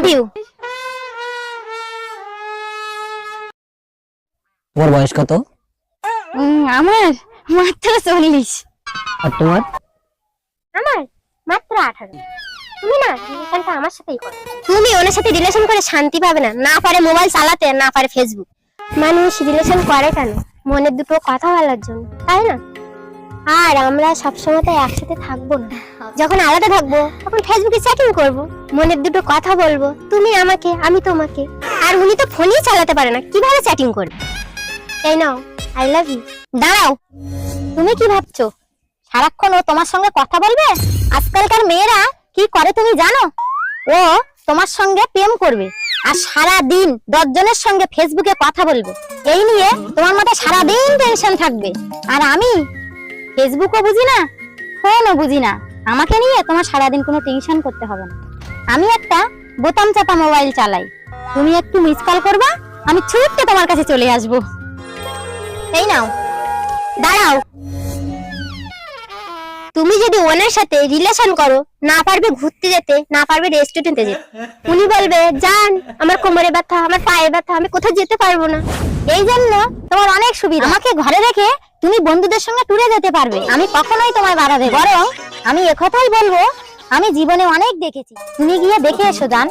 Love you তোমার বয়স কত? আমার মাত্র চল্লিশ। আর তোমার? আমার মাত্র আঠারো। তুমি না রিলেশনটা আমার সাথেই করো। তুমি ওনার সাথে রিলেশন করে শান্তি পাবে না। না পারে মোবাইল চালাতে না পারে ফেসবুক মানুষ রিলেশন করে কেন? মনের দুটো কথা বলার জন্য তাই না? আর আমরা সবসময় তো একসাথে থাকব না। যখন আলাদা থাকব, তখন ফেসবুকে চ্যাটিং করব, মনের দুটো কথা বলব, তুমি আমাকে, আমি তোমাকে। আর উনি তো ফোনই চালাতে পারে না, কীভাবে চ্যাটিং করবে? এই নাও আই লাভ ইউ দাঁড়াও, তুমি কি ভাবছ? সারাক্ষণ ও তোমার সঙ্গে কথা বলবে? আজকালকার মেয়েরা কি করে তুমি জানো? ও তোমার সঙ্গে প্রেম করবে আর সারা দিন দশজনের সঙ্গে ফেসবুকে কথা বলবে। এই নিয়ে তোমার মাথায় সারা দিন টেনশন থাকবে। আর আমি ফেসবুকও বুঝি না ফোনও বুঝি না। আমাকে নিয়ে তোমার সারাদিন কোনো টেনশন করতে হবে না। আমি একটা বোতাম চাপা মোবাইল চালাই। তুমি একটু মিস কল করবা, আমি ছুটতে তোমার কাছে চলে আসব। এই নাও, দাঁড়াও। তুমি যদি ওনার সাথে রিলেশন করো, না পারবে ঘুরতে যেতে, না পারবে রেস্টুরেন্টে যেতে। উনি বলবে যান আমার কোমরে ব্যথা, আমার পায়ে ব্যথা, আমি কোথাও যেতে পারব না। এই জন্য তোমার অনেক সুবিধা। আমাকে ঘরে রেখে তুমি বন্ধুদের সঙ্গে ট্যুরে যেতে পারবে। আমি কখনোই তোমায় বাধা দেব বরং আমি একথাই বলব, আমি জীবনে অনেক দেখেছি। তুমি গিয়ে দেখে এসো, জান।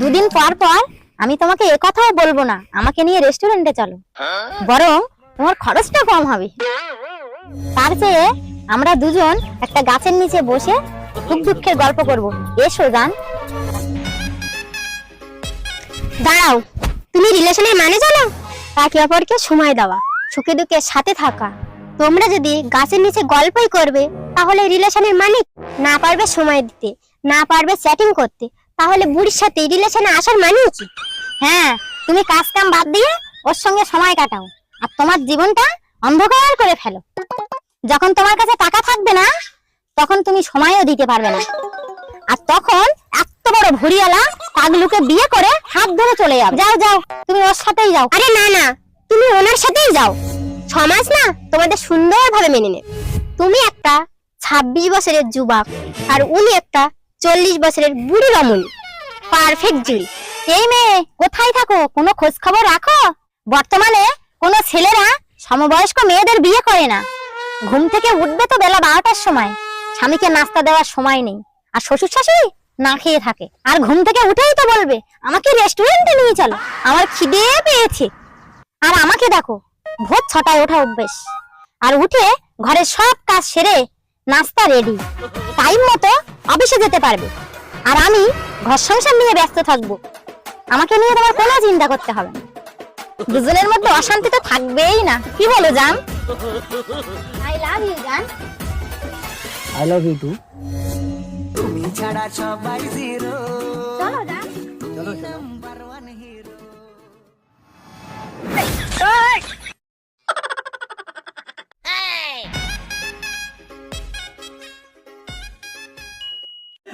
দুদিন পর পর আমি তোমাকে একথাও বলব না। আমাকে নিয়ে রেস্টুরেন্টে চলো। বরং তোমার খরচটা কম হবে। তার চেয়ে আমরা দুজন একটা গাছের নিচে বসে সুখ দুঃখের গল্প করব। এসো, জান। দাঁড়াও। তুমি রিলেশনের মানে জানো? একে অপরকে সময় দেওয়া। সুখে দুঃখে সাথে থাকা। তোমরা যদি গাছের নিচে গল্পই করবে, তাহলে রিলেশনের মানে না পারবে সময় দিতে, না পারবে চ্যাটিং করতে। তাহলে বুড়ির সাথে রিলেশনে আসার মানে কি? হ্যাঁ তুমি কাজ কাম বাদ দিয়ে ওর সঙ্গে সময় কাটাও, আর তোমার জীবনটা অন্ধকার করে ফেলো। যখন তোমার কাছে টাকা থাকবে না, তখন তুমি সময়ও দিতে পারবে না। আর তখন এত বড় ভুড়িওয়ালা পাগলুকে বিয়ে করে হাত ধরে চলে যাও যাও যাও, তুমি ওর সাথেই যাও। আরে না না তুমি ওনার সাথেই যাও। সমাজ না তোমাদের সুন্দরভাবে মেনে নেবে। তুমি একটা ছাব্বিশ বছরের যুবক আর উনি একটা চল্লিশ বছরের বুড়ি রমণী পারফেক্ট জুড়ি। এই মেয়ে, কোথায় থাকো? কোনো খোঁজ খবর রাখো? বর্তমানে কোনো ছেলেরা সমবয়স্ক মেয়েদের বিয়ে করে না। ঘুম থেকে উঠবে তো বেলা বারোটার সময়। স্বামীকে নাস্তা দেওয়ার সময় নেই। আর শ্বশুর শাশুড়ি না খেয়ে থাকে। আর ঘুম থেকে উঠেই তো বলবে, আমাকে রেস্টুরেন্টে নিয়ে চলো। আমার খিদে পেয়েছে। আর আমাকে দেখো ভোর ছটায় ওঠা অভ্যেস। আর উঠে ঘরের সব কাজ সেরে নাস্তা রেডি টাইম মতো অফিসে যেতে পারবে। আর আমি ঘর সংসার নিয়ে ব্যস্ত থাকব। আমাকে নিয়ে তোমার কোনো চিন্তা করতে হবে না। দুজনের মধ্যে অশান্তি তো থাকবেই না। কি বলো জান? আই লাভ ইউ জান। আই লাভ ইউ টু তুমি ছাড়া সবাই জিরো চলো